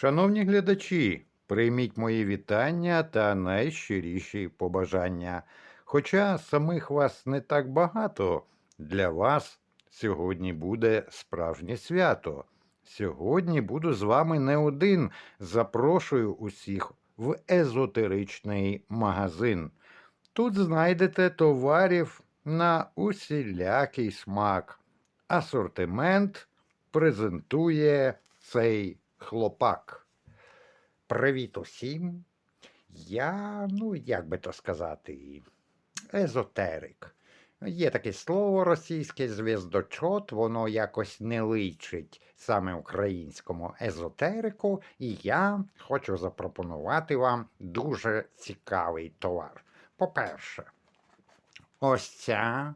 Шановні глядачі, прийміть мої вітання та найщиріші побажання. Хоча самих вас не так багато, для вас сьогодні буде справжнє свято. Сьогодні буду з вами не один. Запрошую усіх в езотеричний магазин. Тут знайдете товарів на усілякий смак. Асортимент презентує цей хлопак. Привіт усім. Я, ну як би то сказати, езотерик. Є таке слово російське зв'яздочот, воно якось не личить саме українському езотерику, і я хочу запропонувати вам дуже цікавий товар. По-перше, ось ця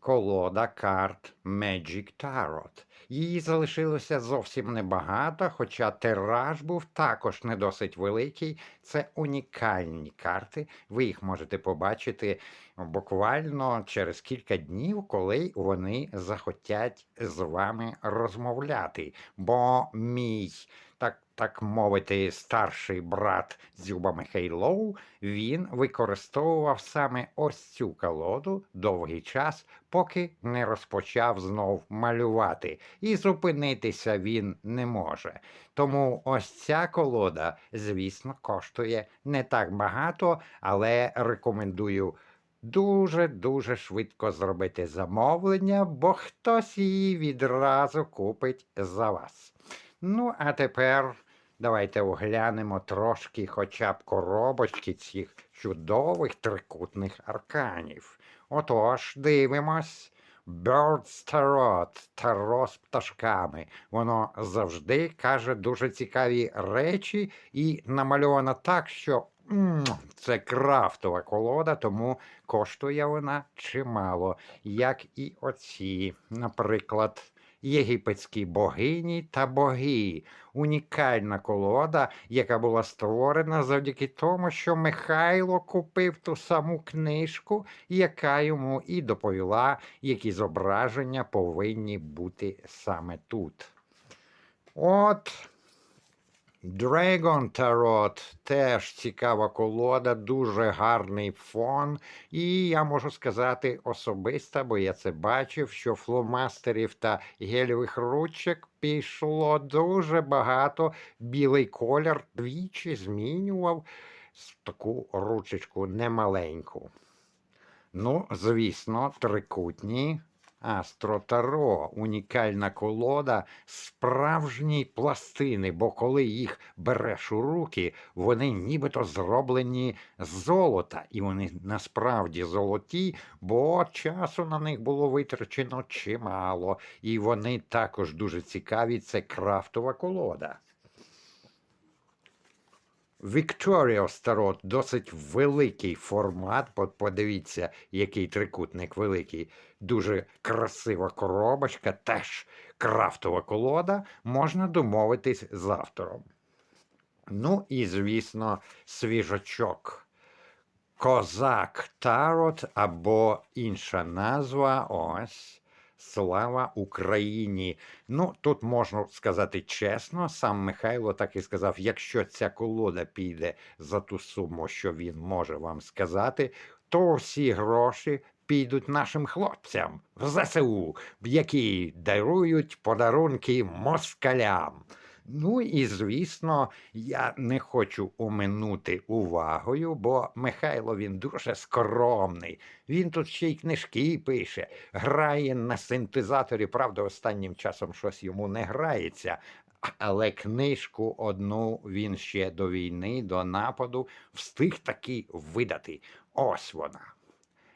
колода карт Magic Tarot. Її залишилося зовсім небагато, хоча тираж був також не досить великий. Це унікальні карти. Ви їх можете побачити буквально через кілька днів, коли вони захотять з вами розмовляти. Бо мій, так, так мовити, старший брат Дзюба Михайлов, він використовував саме ось цю колоду довгий час, поки не розпочав знов малювати, і зупинитися він не може. Тому ось ця колода, звісно, коштує не так багато, але рекомендую дуже-дуже швидко зробити замовлення, бо хтось її відразу купить за вас. Ну, а тепер давайте оглянемо трошки хоча б коробочки цих чудових трикутних арканів. Отож, дивимось. Birds Tarot, таро з пташками. Воно завжди каже дуже цікаві речі і намальовано так, що м, це крафтова колода, тому коштує вона чимало, як і оці, наприклад. Єгипетські богині та боги. Унікальна колода, яка була створена завдяки тому, що Михайло купив ту саму книжку, яка йому і доповіла, які зображення повинні бути саме тут. От. Dragon Tarot теж цікава колода, дуже гарний фон. І я можу сказати особисто, бо я це бачив, що фломастерів та гелєвих ручок пішло дуже багато. Білий колір двічі змінював таку ручечку немаленьку. Ну, звісно, трикутні. Астро Таро, унікальна колода, справжні пластини, бо коли їх береш у руки, вони нібито зроблені з золота, і вони насправді золоті, бо часу на них було витрачено чимало, і вони також дуже цікаві. Це крафтова колода. Victorious Tarot досить великий формат. Подивіться, який трикутник великий. Дуже красива коробочка, теж крафтова колода. Можна домовитись з автором. Ну і, звісно, свіжачок. Козак Тарот або інша назва. Ось. Слава Україні! Ну, тут можна сказати чесно, сам Михайло так і сказав: якщо ця колода піде за ту суму, що він може вам сказати, то всі гроші підуть нашим хлопцям в ЗСУ, які дарують подарунки москалям. Ну і звісно, я не хочу оминути увагою, бо Михайло він дуже скромний. Він тут ще й книжки пише, грає на синтезаторі. Правда, останнім часом щось йому не грається. Але книжку одну він ще до війни, до нападу, встиг таки видати. Ось вона.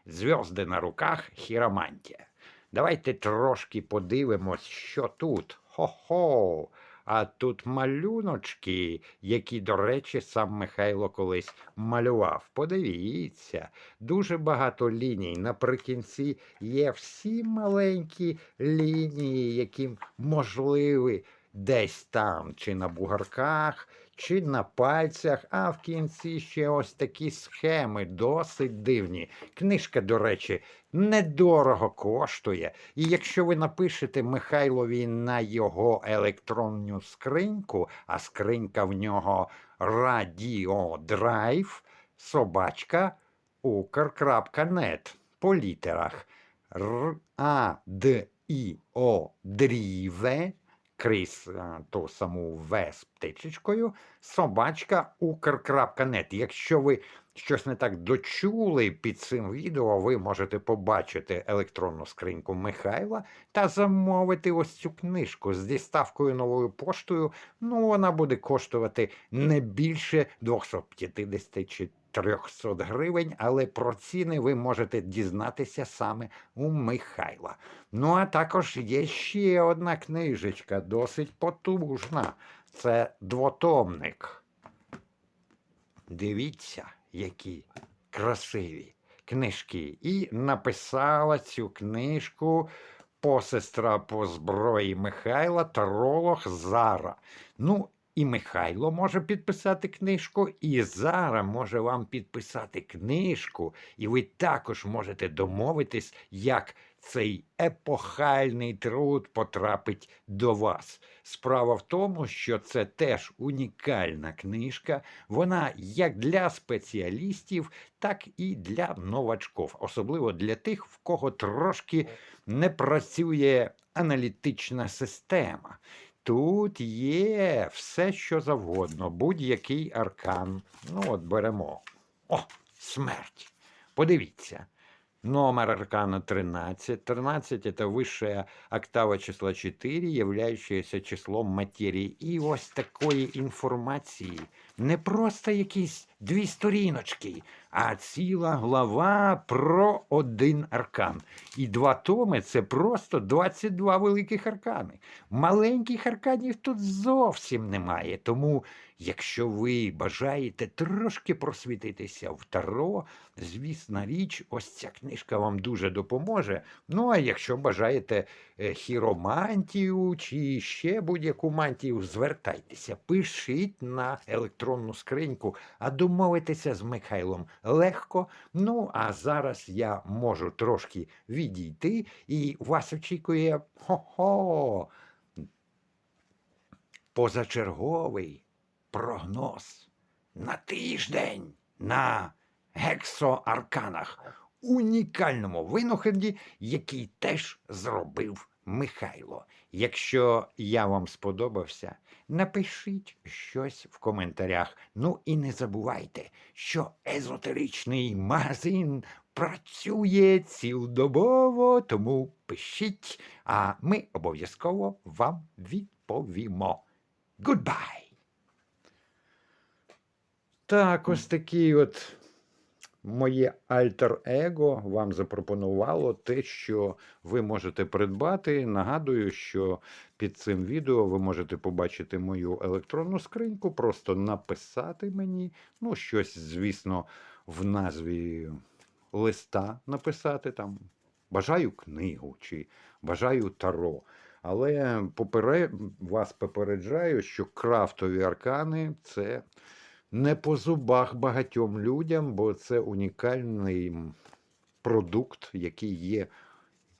Зв'язди на руках хіромантія. Давайте трошки подивимось, що тут. Хо-хо! А тут малюночки, які, до речі, сам Михайло колись малював. Подивіться, дуже багато ліній. Наприкінці є всі маленькі лінії, які можливі десь там, чи на бугарках, чи на пальцях, а в кінці ще ось такі схеми досить дивні. Книжка, до речі, недорого коштує. І якщо ви напишете Михайлові на його електронну скриньку, а скринька в нього Радіодрайв, собачка Укр.нет по літерах Р А Д І О Дріве, крізь ту саму В птичечкою, собачка Укр.нет. Якщо ви щось не так дочули під цим відео, ви можете побачити електронну скриньку Михайла та замовити ось цю книжку з діставкою новою поштою. Ну, вона буде коштувати не більше 250 чи 300 гривень, але про ціни ви можете дізнатися саме у Михайла. Ну, а також є ще одна книжечка, досить потужна. Це двотомник. Дивіться, які красиві книжки. І написала цю книжку посестра по зброї Михайла, таролог Зара. Ну, і Михайло може підписати книжку, і Зара може вам підписати книжку, і ви також можете домовитись, як цей епохальний труд потрапить до вас. Справа в тому, що це теж унікальна книжка. Вона як для спеціалістів, так і для новачків, особливо для тих, в кого трошки не працює аналітична система. Тут є все, що завгодно, будь-який аркан. Ну, от беремо. О, смерть. Подивіться. Номер аркана 13. 13 – это высшая октава числа 4, являющаяся числом матерії. І ось такої інформації. Не просто якісь дві сторіночки, а ціла глава про один аркан. І два томи це просто 22 великих аркани. Маленьких арканів тут зовсім немає. Тому, якщо ви бажаєте трошки просвітитися в Таро, звісна річ, ось ця книжка вам дуже допоможе. Ну, а якщо бажаєте е, хіромантію чи ще будь-яку мантію, звертайтеся, пишіть на електронну скриньку, а домовитися з Михайлом легко. Ну, а зараз я можу трошки відійти, і вас очікує хо-хо, позачерговий прогноз на тиждень на гексоарканах, унікальному винаході, який теж зробив Михайло. Якщо я вам сподобався, напишіть щось в коментарях. Ну і не забувайте, що езотеричний магазин працює цілодобово, тому пишіть, а ми обов'язково вам відповімо. Goodbye! Так, ось такий от моє альтер-его вам запропонувало те, що ви можете придбати. Нагадую, що під цим відео ви можете побачити мою електронну скриньку, просто написати мені, ну, щось, звісно, в назві листа написати там. Бажаю книгу чи бажаю таро. Але попере... вас попереджаю, що крафтові аркани це не по зубах багатьом людям, бо це унікальний продукт, який є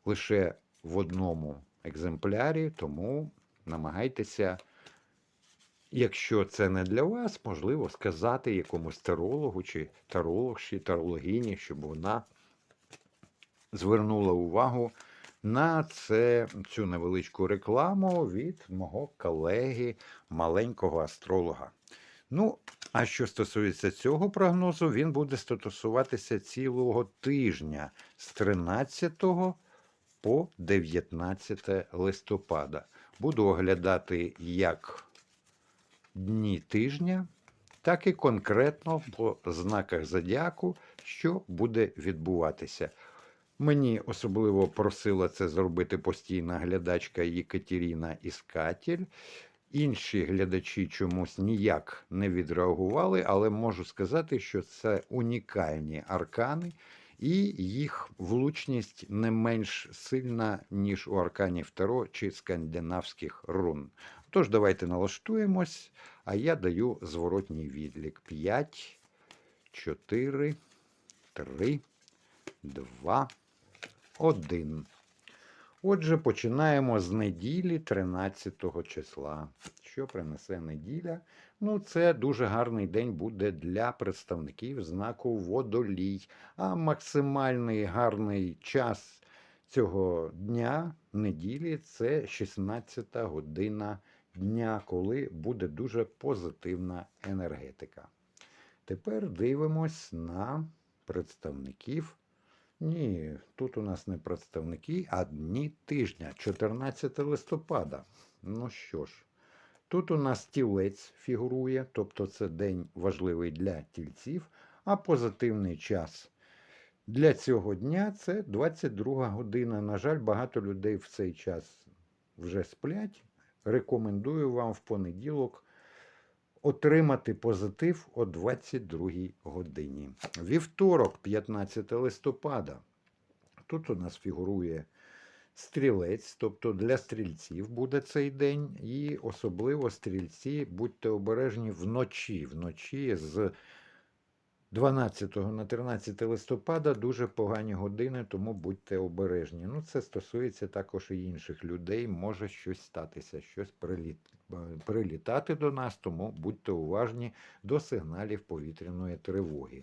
лише в одному екземплярі, тому намагайтеся, якщо це не для вас, можливо, сказати якомусь тарологу чи тарологші, тарологині, щоб вона звернула увагу на це, цю невеличку рекламу від мого колеги, маленького астролога. Ну, а що стосується цього прогнозу, він буде стосуватися цілого тижня з 13 по 19 листопада. Буду оглядати як дні тижня, так і конкретно по знаках зодіаку, що буде відбуватися. Мені особливо просила це зробити постійна глядачка Єкатеріна Іскатель. Інші глядачі чомусь ніяк не відреагували, але можу сказати, що це унікальні аркани, і їх влучність не менш сильна, ніж у арканів Таро чи скандинавських рун. Тож, давайте налаштуємось, а я даю зворотній відлік. 5, 4, 3, 2, 1. Отже, починаємо з неділі 13 числа. Що принесе неділя? Ну, це дуже гарний день буде для представників знаку водолій. А максимальний гарний час цього дня, неділі, це 16 година дня, коли буде дуже позитивна енергетика. Тепер дивимось на представників. Ні, тут у нас не представники, а дні тижня, 14 листопада. Ну що ж, тут у нас тілець фігурує, тобто це день важливий для тільців, а позитивний час для цього дня це 22 година. На жаль, багато людей в цей час вже сплять. Рекомендую вам в понеділок отримати позитив о 22 годині. Вівторок, 15 листопада. Тут у нас фігурує стрілець, тобто для стрільців буде цей день. І особливо стрільці, будьте обережні вночі. Вночі з 12 на 13 листопада дуже погані години, тому будьте обережні. Ну, це стосується також і інших людей. Може щось статися, щось приліт... е, прилітати до нас, тому будьте уважні до сигналів повітряної тривоги.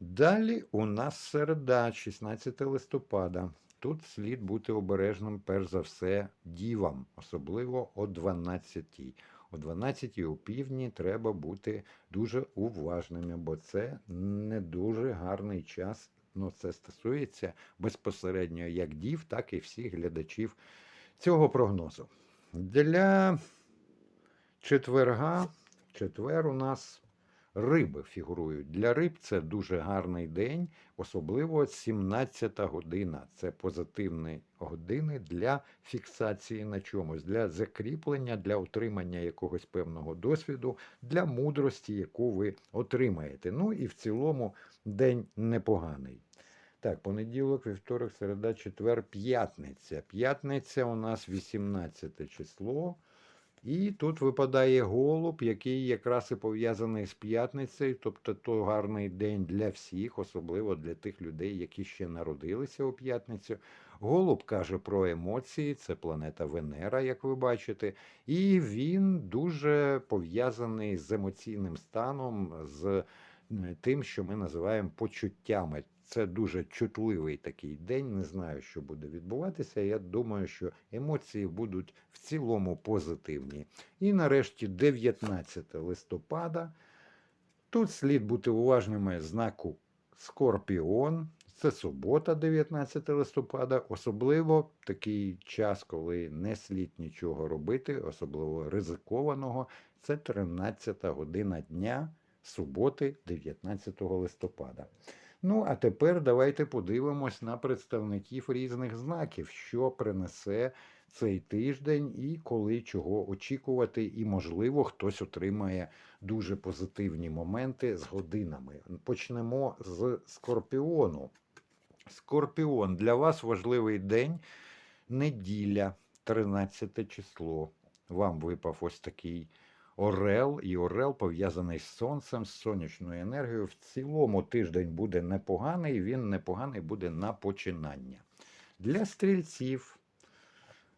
Далі у нас середа, 16 листопада. Тут слід бути обережним, перш за все, дівам, особливо о 12. О 12 у півдні треба бути дуже уважними, бо це не дуже гарний час. Ну, це стосується безпосередньо як дів, так і всіх глядачів цього прогнозу. Для четверга, четвер у нас риби фігурують. Для риб це дуже гарний день, особливо 17 година. Це позитивні години для фіксації на чомусь, для закріплення, для отримання якогось певного досвіду, для мудрості, яку ви отримаєте. Ну і в цілому день непоганий. Так, понеділок, вівторок, середа, четвер, п'ятниця. П'ятниця у нас 18 число. І тут випадає голуб, який якраз і пов'язаний з п'ятницею, тобто то гарний день для всіх, особливо для тих людей, які ще народилися у п'ятницю. Голуб каже про емоції, це планета Венера, як ви бачите, і він дуже пов'язаний з емоційним станом, з тим, що ми називаємо почуттями. Це дуже чутливий такий день. Не знаю, що буде відбуватися. Я думаю, що емоції будуть в цілому позитивні. І нарешті, 19 листопада. Тут слід бути уважними знаку Скорпіон. Це субота, 19 листопада, особливо такий час, коли не слід нічого робити, особливо ризикованого. Це 13 година дня суботи, 19 листопада. Ну, а тепер давайте подивимось на представників різних знаків, що принесе цей тиждень і коли чого очікувати, і, можливо, хтось отримає дуже позитивні моменти з годинами. Почнемо з Скорпіону. Скорпіон, для вас важливий день, неділя, 13 число. Вам випав ось такий Орел, і Орел пов'язаний з сонцем, з сонячною енергією. В цілому тиждень буде непоганий, він непоганий буде на починання. Для стрільців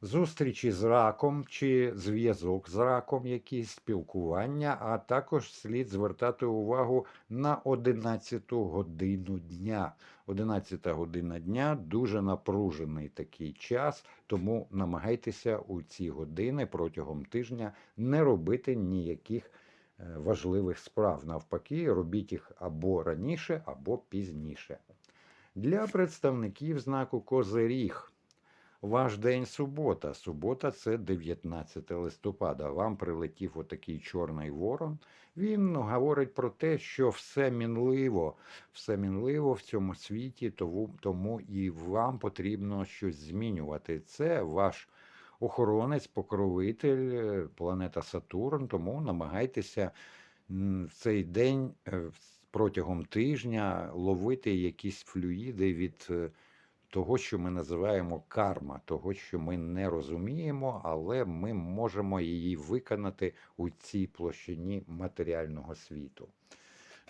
зустрічі з раком чи зв'язок з раком, якісь спілкування, а також слід звертати увагу на 11 годину дня. 11 година дня дуже напружений такий час, тому намагайтеся у ці години протягом тижня не робити ніяких е, важливих справ. Навпаки, робіть їх або раніше, або пізніше. Для представників знаку Козиріг. Ваш день субота. Субота це 19 листопада. Вам прилетів отакий чорний ворон. Він говорить про те, що все мінливо, все мінливо в цьому світі, тому, і вам потрібно щось змінювати. Це ваш охоронець, покровитель, е, планета Сатурн, тому намагайтеся в цей день е, протягом тижня ловити якісь флюїди від. Того, що ми називаємо карма, того, що ми не розуміємо, але ми можемо її виконати у цій площині матеріального світу.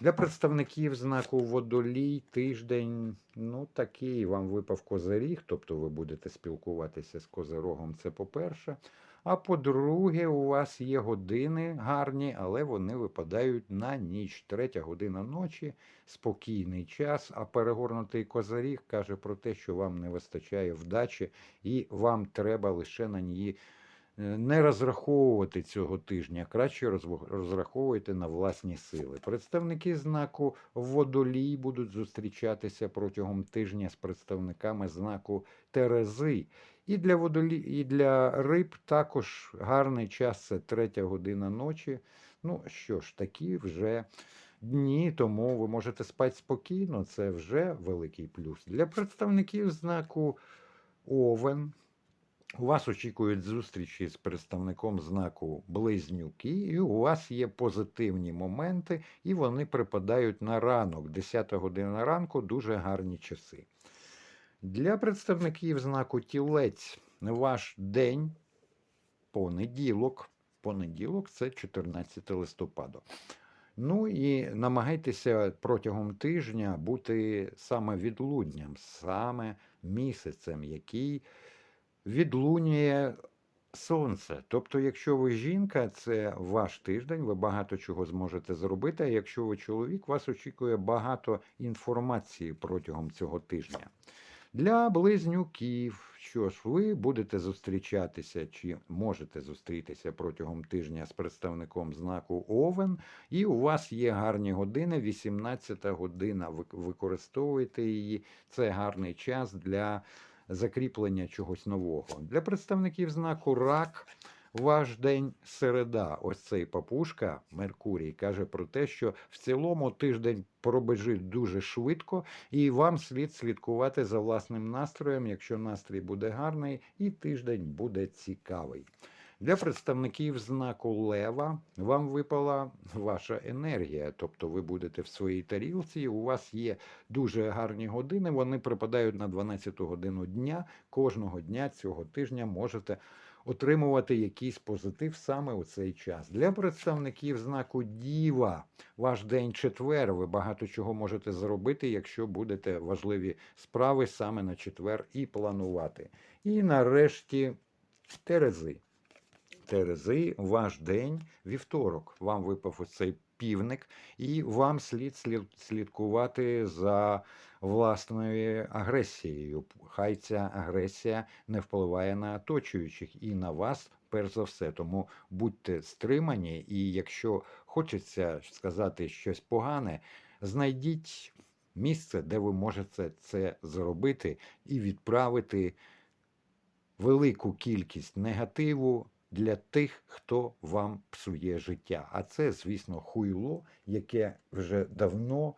Для представників знаку водолій тиждень, ну такий вам випав козиріг, тобто ви будете спілкуватися з козирогом, це по-перше. А по-друге, у вас є години гарні, але вони випадають на ніч. Третя година ночі, спокійний час. А перегорнутий козиріг каже про те, що вам не вистачає вдачі, і вам треба лише на ній е, не розраховувати цього тижня, краще розраховуйте на власні сили. Представники знаку водолій будуть зустрічатися протягом тижня з представниками знаку Терези. І для водолі, і для риб також гарний час це третя година ночі. Ну що ж, такі вже дні, тому ви можете спати спокійно, це вже великий плюс. Для представників знаку Овен у вас очікують зустрічі з представником знаку Близнюки, і у вас є позитивні моменти, і вони припадають на ранок. 10 година ранку дуже гарні часи. Для представників знаку Тілець ваш день понеділок. Понеділок це 14 листопада. Ну і намагайтеся протягом тижня бути саме відлунням, саме місяцем, який відлунює сонце. Тобто, якщо ви жінка, це ваш тиждень, ви багато чого зможете зробити. А якщо ви чоловік, вас очікує багато інформації протягом цього тижня. Для близнюків, що ж, ви будете зустрічатися чи можете зустрітися протягом тижня з представником знаку Овен, і у вас є гарні години, 18 година. Ви використовуєте її. Це гарний час для закріплення чогось нового. Для представників знаку Рак. Ваш день середа, ось цей папушка Меркурій каже про те, що в цілому тиждень пробежить дуже швидко, і вам слід слідкувати за власним настроєм, якщо настрій буде гарний, і тиждень буде цікавий. Для представників знаку Лева вам випала ваша енергія, тобто ви будете в своїй тарілці, у вас є дуже гарні години, вони припадають на 12 годину дня. Кожного дня цього тижня можете отримувати якийсь позитив саме у цей час. Для представників знаку Діва ваш день четвер. Ви багато чого можете зробити, якщо будете важливі справи саме на четвер і планувати. І нарешті Терези. Терези, ваш день вівторок. Вам випав ось цей півник, і вам слід слід слідкувати за власною агресією. Хай ця агресія не впливає на оточуючих і на вас, перш за все. Тому будьте стримані, і якщо хочеться сказати щось погане, знайдіть місце, де ви можете це зробити, і відправити велику кількість негативу для тих, хто вам псує життя. А це, звісно, хуйло, яке вже давно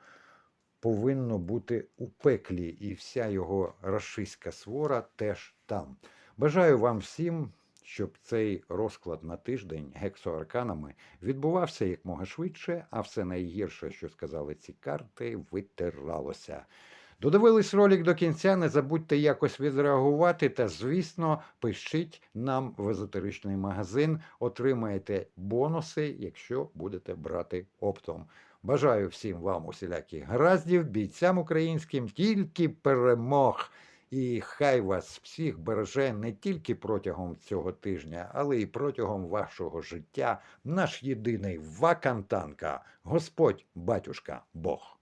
повинно бути у пеклі, і вся його рашистська свора теж там. Бажаю вам всім, щоб цей розклад на тиждень гексоарканами відбувався якмога швидше, а все найгірше, що сказали ці карти, витиралося. Додивились ролик до кінця, не забудьте якось відреагувати та, звісно, пишіть нам в езотеричний магазин, отримаєте бонуси, якщо будете брати оптом. Бажаю всім вам усіляких гараздів, бійцям українським, тільки перемог. І хай вас всіх береже не тільки протягом цього тижня, але й протягом вашого життя наш єдиний вакантанка, Господь, батюшка, Бог.